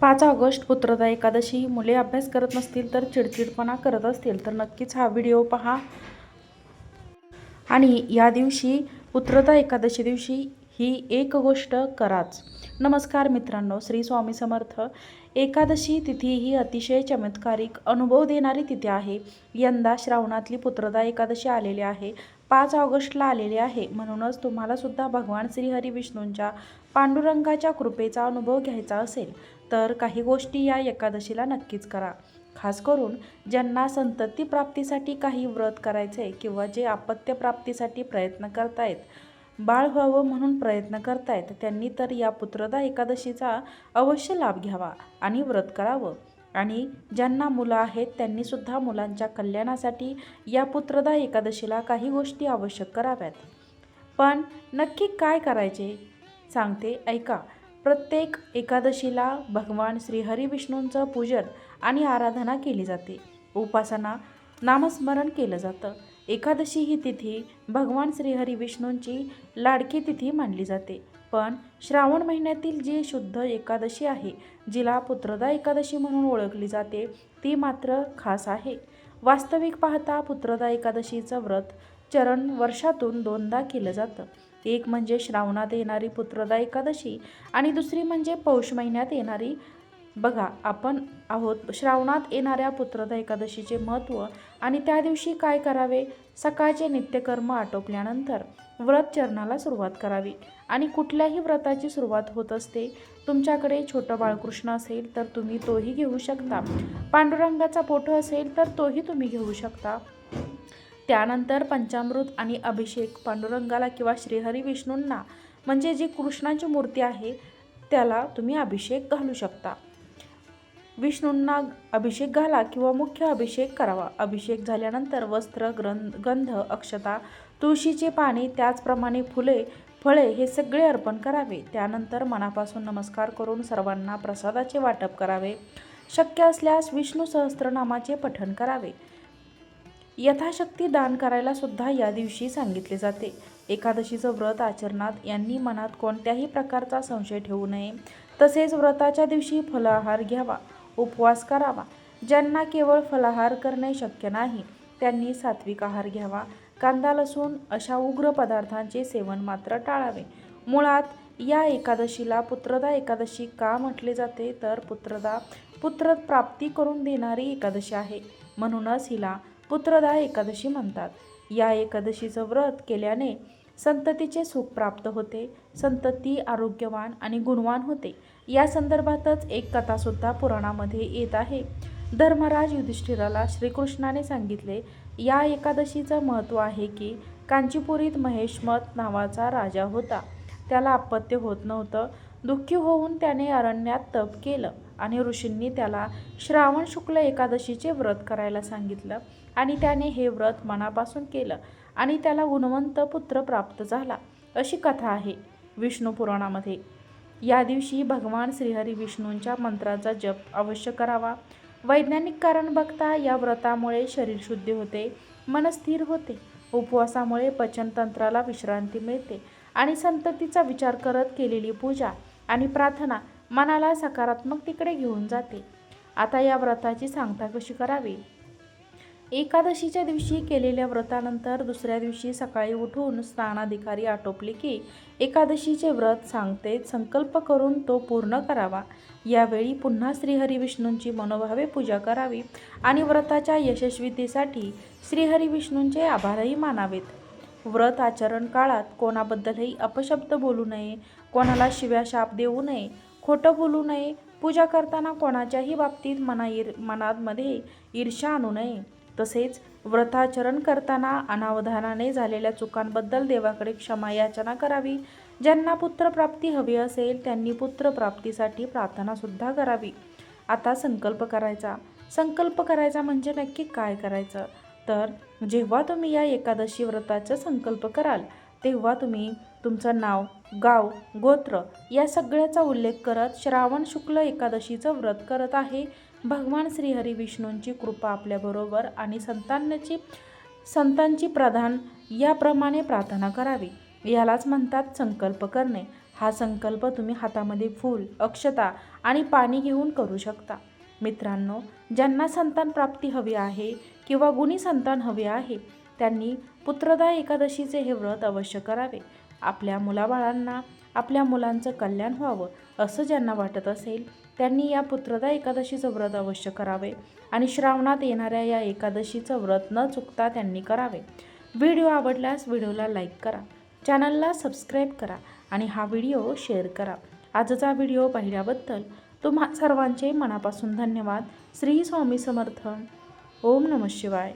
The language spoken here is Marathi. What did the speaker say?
पाच ऑगस्ट पुत्रदा एकादशी. मुले अभ्यास करत नसतील तर चिडचिडपणा करत असतील तर नक्कीच हा व्हिडिओ पहा. आणि या दिवशी पुत्रदा एकादशी दिवशी ही एक गोष्ट कराच. नमस्कार मित्रांनो श्री स्वामी समर्थ. एकादशी तिथी ही अतिशय चमत्कारिक अनुभव देणारी तिथी आहे. यंदा श्रावणातली पुत्रदा एकादशी आलेली आहे. पाच ऑगस्टला आलेली आहे. म्हणूनच तुम्हालासुद्धा भगवान श्रीहरी विष्णूंच्या पांडुरंगाच्या कृपेचा अनुभव घ्यायचा असेल. तर काही गोष्टी या एकादशीला नक्कीच करा. खास करून ज्यांना संतती प्राप्तीसाठी काही व्रत करायचे किंवा जे आपत्य प्राप्तीसाठी प्रयत्न करतायत बाळ व्हावं म्हणून प्रयत्न करतायत त्यांनी तर या पुत्रदा एकादशीचा अवश्य लाभ घ्यावा आणि व्रत करावं. आणि ज्यांना मुलं आहेत त्यांनीसुद्धा मुलांच्या कल्याणासाठी या पुत्रदा एकादशीला काही गोष्टी आवश्यक कराव्यात. पण नक्की काय करायचे? सांगते ऐका. प्रत्येक एकादशीला भगवान श्री विष्णूंचं पूजन आणि आराधना केली जाते. उपासना नामस्मरण केलं जातं. एकादशी ही तिथी भगवान श्री विष्णूंची लाडकी तिथी मानली जाते. पण श्रावण महिन्यातील जी शुद्ध एकादशी आहे जिला पुत्रदा एकादशी म्हणून ओळखली जाते ती मात्र खास आहे. वास्तविक पाहता पुत्रदा एकादशीचं व्रत चरण वर्षातून दोनदा केलं जातं. एक म्हणजे श्रावणात येणारी पुत्रदा एकादशी आणि दुसरी म्हणजे पौष महिन्यात येणारी. बघा आपण आहोत श्रावणात येणाऱ्या पुत्रदा एकादशीचे महत्त्व आणि त्या दिवशी काय करावे? सकाळचे नित्यकर्म आटोपल्यानंतर व्रत चरणाला सुरुवात करावी. आणि कुठल्याही व्रताची सुरुवात होत असते तुमच्याकडे छोटं बाळकृष्ण असेल तर तुम्ही तोही घेऊ शकता. पांडुरंगाचा फोटो असेल तर तोही तुम्ही घेऊ शकता. त्यानंतर पंचामृत आणि अभिषेक पांडुरंगाला किंवा श्रीहरी विष्णूंना म्हणजे जी कृष्णाची मूर्ती आहे त्याला तुम्ही अभिषेक घालू शकता. विष्णूंना अभिषेक घाला किंवा मुख्य अभिषेक करावा. अभिषेक झाल्यानंतर वस्त्र ग्रंथ गंध अक्षता तुळशीचे पाणी त्याचप्रमाणे फुले फळे हे सगळे अर्पण करावे. त्यानंतर मनापासून नमस्कार करून सर्वांना प्रसादाचे वाटप करावे. शक्य असल्यास विष्णू सहस्त्रनामाचे पठण करावे. यथाशक्ती दान करायला सुद्धा या दिवशी सांगितले जाते. एकादशीचं व्रत आचरणात यांनी मनात कोणत्याही प्रकारचा संशय ठेवू नये. तसेच व्रताच्या दिवशी फलाहार घ्यावा उपवास करावा. ज्यांना केवळ फलाहार करणे शक्य नाही त्यांनी सात्विक आहार घ्यावा. कांदा लसूण अशा उग्र पदार्थांचे सेवन मात्र टाळावे. मुळात या एकादशीला पुत्रदा एकादशी का म्हटले जाते? तर पुत्रदा पुत्र प्राप्ती करून देणारी एकादशी आहे. म्हणूनच हिला पुत्रदा एकादशी म्हणतात. या एकादशीचं व्रत केल्याने संततीचे सुख प्राप्त होते. संतती आरोग्यवान आणि गुणवान होते. या संदर्भातच एक कथासुद्धा पुराणामध्ये येत आहे. धर्मराज युधिष्ठिराला श्रीकृष्णाने सांगितले या एकादशीचं महत्त्व आहे की कांचीपुरीत महेशमत नावाचा राजा होता. त्याला अपत्य होत नव्हतं. दुःखी होऊन त्याने अरण्यात तप केलं. आणि ऋषींनी त्याला श्रावण शुक्ल एकादशीचे व्रत करायला सांगितलं आणि त्याने हे व्रत मनापासून केलं आणि त्याला गुणवंत पुत्र प्राप्त झाला. अशी कथा आहे विष्णू पुराणामध्ये. या दिवशी भगवान श्रीहरी विष्णूंच्या मंत्राचा जप अवश्य करावा. वैज्ञानिक कारण बघता या व्रतामुळे शरीर शुद्धी होते मन स्थिर होते उपवासामुळे पचनतंत्राला विश्रांती मिळते आणि संततीचा विचार करत केलेली पूजा आणि प्रार्थना मनाला सकारात्मक तिकडे घेऊन जाते. आता या व्रताची सांगता कशी करावी? एकादशीच्या दिवशी केलेल्या व्रतानंतर दुसऱ्या दिवशी सकाळी उठून स्नानाधिकारी आटोपले की एकादशीचे व्रत सांगते संकल्प करून तो पूर्ण करावा. यावेळी पुन्हा श्रीहरी विष्णूंची मनोभावे पूजा करावी आणि व्रताच्या यशस्वीतेसाठी श्रीहरी विष्णूंचे आभारही मानावेत. व्रत आचरण काळात कोणाबद्दलही अपशब्द बोलू नये कोणाला शिव्या शाप देऊ नये खोटं बोलू नये. पूजा करताना कोणाच्याही बाबतीत मना ईर मनामध्ये ईर्षा आणू नये. तसेच व्रताचरण करताना अनावधानाने झालेल्या चुकांबद्दल देवाकडे क्षमा याचना करावी. ज्यांना पुत्रप्राप्ती हवी असेल त्यांनी पुत्रप्राप्तीसाठी प्रार्थनासुद्धा करावी. आता संकल्प करायचा. संकल्प करायचा म्हणजे नक्की काय करायचं? तर जेव्हा तुम्ही या एकादशी व्रताचा संकल्प कराल तेव्हा तुम्ही तुमचं नाव गाव गोत्र या सगळ्याचा उल्लेख करत श्रावण शुक्ल एकादशीचं व्रत करत आहे. भगवान श्रीहरी विष्णूंची कृपा आपल्याबरोबर आणि संतांची संतांची प्रधान याप्रमाणे प्रार्थना करावी. यालाच म्हणतात संकल्प करणे. हा संकल्प तुम्ही हातामध्ये फूल अक्षता आणि पाणी घेऊन करू शकता. मित्रांनो ज्यांना संतान प्राप्ती हवी आहे किंवा गुणी संतान हवे आहे त्यांनी पुत्रदा एकादशीचे हे व्रत अवश्य करावे. आपल्या मुलाबाळांना आपल्या मुलांचं कल्याण व्हावं असं ज्यांना वाटत असेल त्यांनी या पुत्रदा एकादशीचं व्रत अवश्य करावे आणि श्रावणात येणाऱ्या या एकादशीचं व्रत न चुकता त्यांनी करावे. व्हिडिओ आवडल्यास व्हिडिओला लाईक करा चॅनलला सबस्क्राईब करा आणि हा व्हिडिओ शेअर करा. आजचा व्हिडिओ पाहिल्याबद्दल तुम्हा सर्वांचे मनापासून धन्यवाद. श्री स्वामी समर्थ. ओम नम शिवाय.